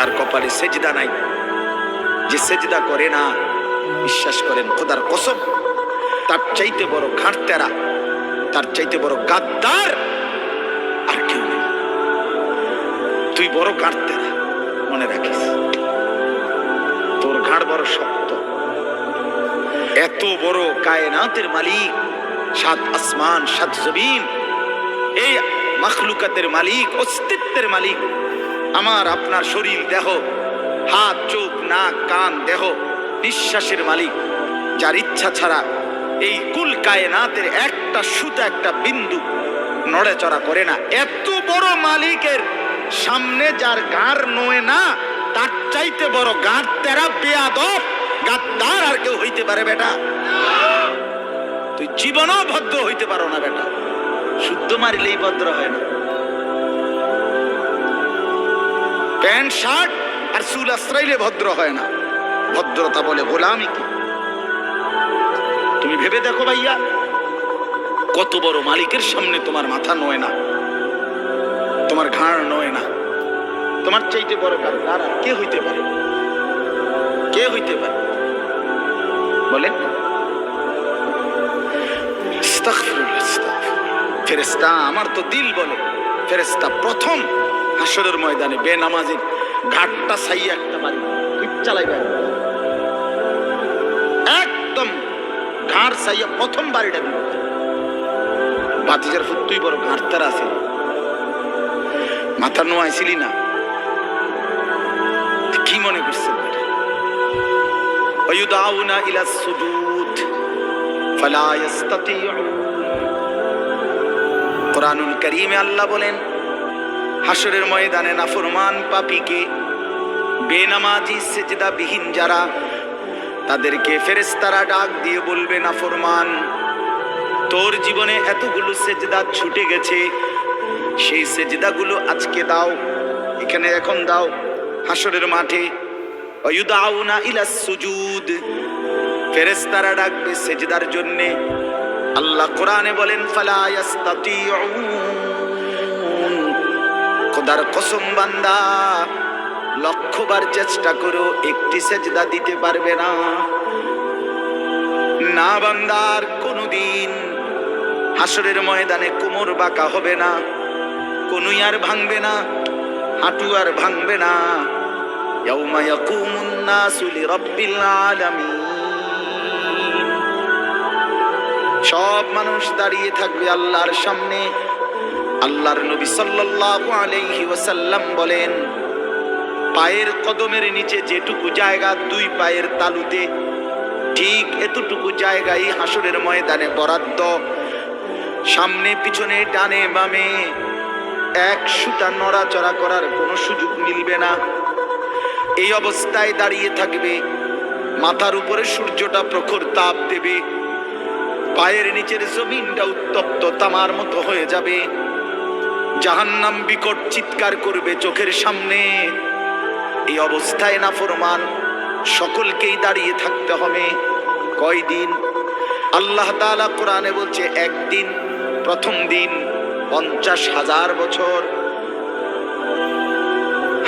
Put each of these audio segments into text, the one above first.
যার কপালে সেজদা নাই। যে সেজদা করে না, বিশ্বাস করেন, খোদার কসম, তার চাইতে বড় ঘাটতেরা, তার চাইতে বড় গাদ্দার আর কেউ নেই। তুই বড় ঘাটতেরা, মনে রাখিস। তোর ঘাড় বড় শক্ত। এত বড় কায়নাতের মালিক, সাত আসমান, সাত জমিন, এই মখলুকাতের মালিক, অস্তিত্বের মালিক আমার আপনার শরীর দেহ, হাত, চোখ, নাক, কান, দেহ, নিঃশ্বাসের মালিক, যার ইচ্ছা ছাড়া এই কুল কায়নাতের একটা সুতা, একটা বিন্দু নড়েচড়া করে না। এত বড় মালিকের সামনে যার গার নয় না, তার চাইতে বড় গার তেরা বেয়াদব, গাদ্দার আর কেউ হইতে পারে বেটা। তুই জীবনও ভদ্র হইতে পারো না বেটা। শুদ্ধ মারিলেই ভদ্র হয় না। প্যান্ট, শার্ট আর চুল আশ্রাইলে ভদ্র হয় না। ভদ্রতা বলে গোলামি কি? তুমি ভেবে দেখো ভাইয়া, কত বড় মালিকের সামনে তোমার মাথা নয় না। তোমার ঘাড় নয় না। তোমার চাইতে বড় আর কে হইতে পারে? কে হইতে পারে? বলেন আস্তাগফিরুল্লাহ। আমার তো দিল বলে, ফেরেশতা প্রথম হাসরের ময়দানে বেনামাজির ঘাটটা সাইয়া একটা বাড়ি পিঠ চালাইবে একদম ঘাড় সাইয়া প্রথম বাড়িটা দিল বাতিজার ফুট তুই বড় ঘাটতার আছে মাথা নোয়াইছিলি না কি মনে করছেন বেটা ويدعون إلى السجود فلا يستطيعون কোরআনুল করিমে আল্লাহ বলেন হাসরের ময়দানে নাফরমান পাপীকে বেনামাজি সেজদা বিহীন যারা, তাদেরকে ফেরেশতারা ডাক দিয়ে বলবে, নাফরমান, তোর জীবনে এতগুলো সেজদা ছুটে গেছে, সেই সেজদাগুলো আজকে দাও, এখানে এখন দাও হাসরের মাঠে। অয়ুদাউনা ইলাস সুজুদ। ফেরেশতারা ডাকবে সেজদার জন্যে। আল্লাহ কোরআনে বলেন, ফালা ইয়াস্তাতিউন। খোদার কসম বান্দা লক্ষবার চেষ্টা করো একটি সেজদা দিতে পারবে না না বান্দার কোনোদিন হাসরের ময়দানে কোমর বাঁকা হবে না কোনুই আর ভাঙবে না হাঁটু আর ভাঙবে না يوم يقوم الناس لرب العالمين সব মানুষ দাঁড়িয়ে থাকবে আল্লাহর সামনে আল্লাহর নবী সাল্লাল্লাহু আলাইহি ওয়াসাল্লাম বলেন, পায়ের কদমের নিচে যেটুকু জায়গা, দুই পায়ের তালুতে ঠিক এতটুকু জায়গায় হাসরের ময়দানে বরাদ্দ। সামনে, পিছনে, ডানে, বামে এক সুতা নড়াচড়া করার কোনো সুযোগ মিলবে না। এই অবস্থায় দাঁড়িয়ে থাকবে, মাথার উপরে সূর্যটা প্রখর তাপ দেবে, পায়ের নিচের জমিনটা উত্তপ্ত তামার মতো হয়ে যাবে। জাহান্নাম বিকট চিৎকার করবে চোখের সামনে। এই অবস্থায় না ফরমান সকলকেই দাঁড়িয়ে থাকতে হবে। কয়দিন আল্লাহ তাআলা কোরআনে বলছে, একদিন, প্রথম দিন, পঞ্চাশ হাজার বছর।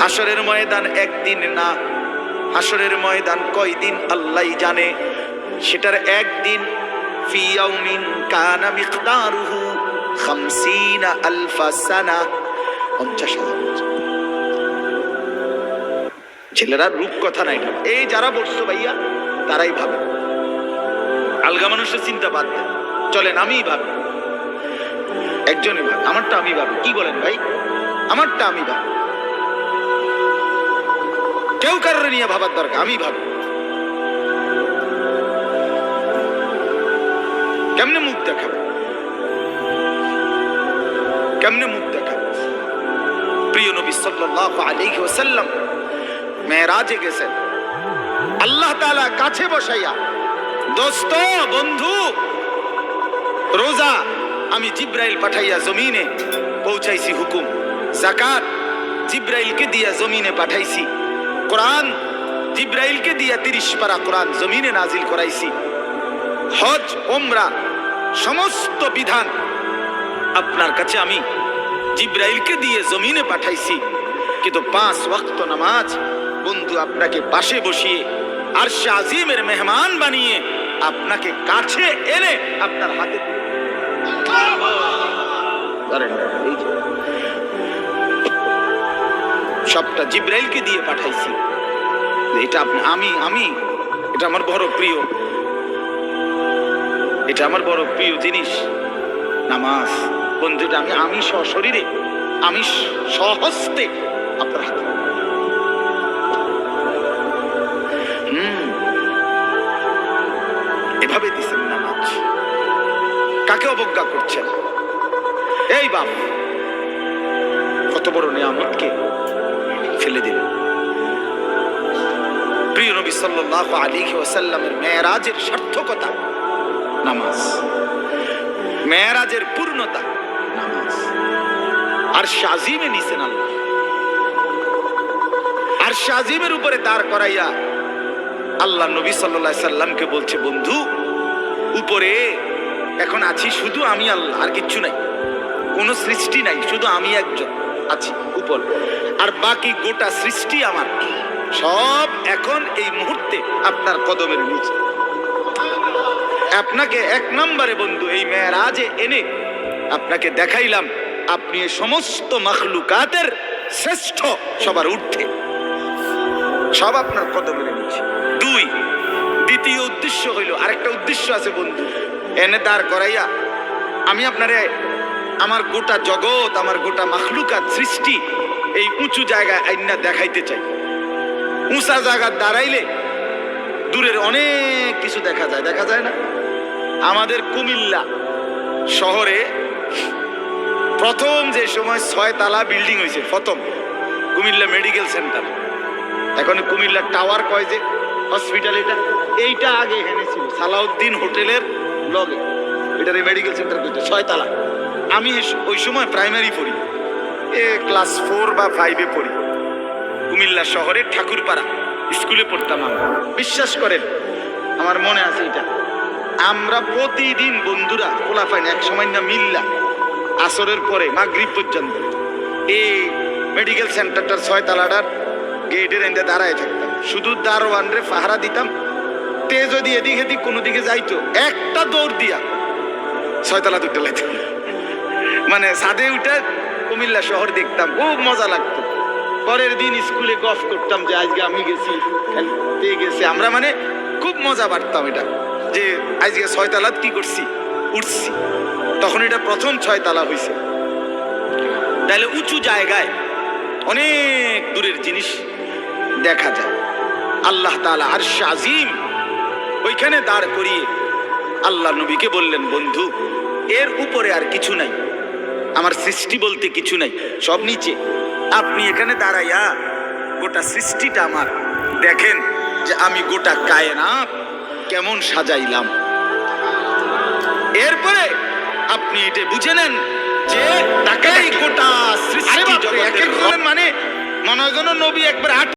হাসরের ময়দান একদিন না হাসরের ময়দান কয়দিন আল্লাহ জানে। সেটার একদিন, ফি ইয়াউমিন কানা মিকদারুহু। ছেলেরা রূপ কথা নাই এই যারা বসছো ভাইয়া, তারাই ভাবে। আলগা মানুষের চিন্তা বাদ চলেন, আমিই ভাবি। একজনই ভাবে। আমারটা আমি ভাবি। কি বলেন ভাই? আমারটা আমি ভাবি। কেউ কারোর নিয়ে ভাবার দরকার, আমি ভাবি। কেমনে মুখ দেখাবে? কেমনে মুখ দেখাবে? প্রিয় নবী সাল্লাল্লাহু আলাইহি ওয়াসাল্লাম মেরাজে গেছেন। আল্লাহ তাআলা কাছে বসাইয়া, দোস্ত, বন্ধু, রোজা আমি জিব্রাইল পাঠাইয়া জমিনে পৌঁছাইছি হুকুম। জাকাত জিব্রাইলকে দিয়া জমিনে পাঠাইছি। কোরআন জিব্রাইলকে দিয়া তিরিশ পারা কোরআন জমিনে নাজিল করাইছি। হজ ওমরা সমস্ত বিধান আপনার কাছে আমি জিব্রাইলকে দিয়ে জমিনে পাঠাইছি। কিন্তু পাঁচ ওয়াক্ত নামাজ বন্ধু আপনাকে পাশে বসিয়ে আর আজিমের মেহমান বানিয়ে আপনাকে কাছে এনে আপনার হাতে। সবটা জিব্রাইলকে দিয়ে পাঠাইছি। এটা আমি আমি, এটা আমার বড় প্রিয়। এটা আমার বড় প্রিয় জিনিস, নামাজ। বন্ধু এটা আমি আমি সশরীরে, আমি স- স্বহস্তে আপনার হাতে। এভাবে দিছেন নামাজ কাকে অবজ্ঞা করছেন? এই বাপ। কত বড় নিয়ামতকে ফেলে দিলেন। প্রিয় নবী সাল্লাল্লাহু আলাইহি ওয়াসাল্লামের মেরাজের সার্থকতা নামাজ। মেরাজের পূর্ণতা। আর শাজিমে নিছেন আল্লাহ আর শাজিমের উপরে দাঁড় করাইয়া আল্লাহ নবী আলাইহি সাল্লামকে বলছে, বন্ধু, উপরে এখন আছি, শুধু আমি আল্লাহ, আর কিচ্ছু নাই। কোনো সৃষ্টি নাই, শুধু আমি একজন আছি, উপর। আর বাকি গোটা সৃষ্টি আমার। সব এখন এই মুহূর্তে আপনার কদমের নিচে। আপনাকে এক নম্বরে বন্ধু, এই মেয়েরাজে এনে আপনাকে দেখাইলাম আপনি সমস্ত মখলুকাতের শ্রেষ্ঠ সবার ঊর্ধ্বে। সব আপনার কদমের নিচে দুই দ্বিতীয় উদ্দেশ্য হইল আরেকটা উদ্দেশ্য আছে বন্ধু। এনে দাঁড় করাইয়া আমি আপনারে আমার গোটা জগৎ আমার গোটা মাখলুকাত সৃষ্টি এই উঁচু জায়গায় আইনা দেখাইতে চাই। উঁচা জায়গা দাঁড়াইলে দূরের অনেক কিছু দেখা যায় দেখা যায় না? আমাদের কুমিল্লা শহরে প্রথম যে সময় ছয় তালা বিল্ডিং হয়েছে, প্রথম কুমিল্লা মেডিকেল সেন্টার এখন কুমিল্লা টাওয়ার কয় যে হসপিটাল এটা? এইটা আগে এখানে ছিল, সালাউদ্দিন হোটেলের লগে। এটার মেডিকেল সেন্টার কইতে ছয় তালা আমি ওই সময় প্রাইমারি পড়ি। এ ক্লাস ফোর বা ফাইভে পড়ি। কুমিল্লা শহরে ঠাকুরপাড়া স্কুলে পড়তাম আমরা বিশ্বাস করেন, আমার মনে আছে এটা। আমরা প্রতিদিন বন্ধুরা খোলা পাইনি এক সময় না মিল্লা আসরের পরে মাগরিব পর্যন্ত এই মেডিকেল সেন্টারটার ছয় তালাটার গেটের এন্ডে দাঁড়ায় থাকতাম। শুধু দারোয়ান রে পাহারা দিতাম। তে যদি এদিক এদিক কোনো দিকে যাইতো, একটা দৌড় দিয়া ছয়তলা দুটো লাইতাম মানে ছাদে উঠে কুমিল্লা শহর দেখতাম, খুব মজা লাগতো। পরের দিন স্কুলে গফ করতাম যে আজকে আমি গেছি খেলতে গেছে। আমরা মানে খুব মজা পারতাম এটা, যে আজকে ছয়তালাত কি করছি? উঠছি। তখন এটা প্রথম ছয়তালা হয়েছে তাহলে উঁচু জায়গায় অনেক দূরের জিনিস দেখা যায়। আল্লাহ তাআলা আর আজিম ওইখানে দাঁড় করিয়ে আল্লাহ নবীকে বললেন, বন্ধু, এর উপরে আর কিছু নাই। আমার সৃষ্টি বলতে কিছু নাই, সব নিচে। আপনি এখানে দাঁড়াইয়া গোটা সৃষ্টিটা আমার। দেখেন যে আমি গোটা কায়নাত কেমন সাজাইলাম। এরপরে আপনি এটা বুঝে নেন যে তাকে গোটা সৃষ্টি। মানে মনে হয় যেন নবী একবার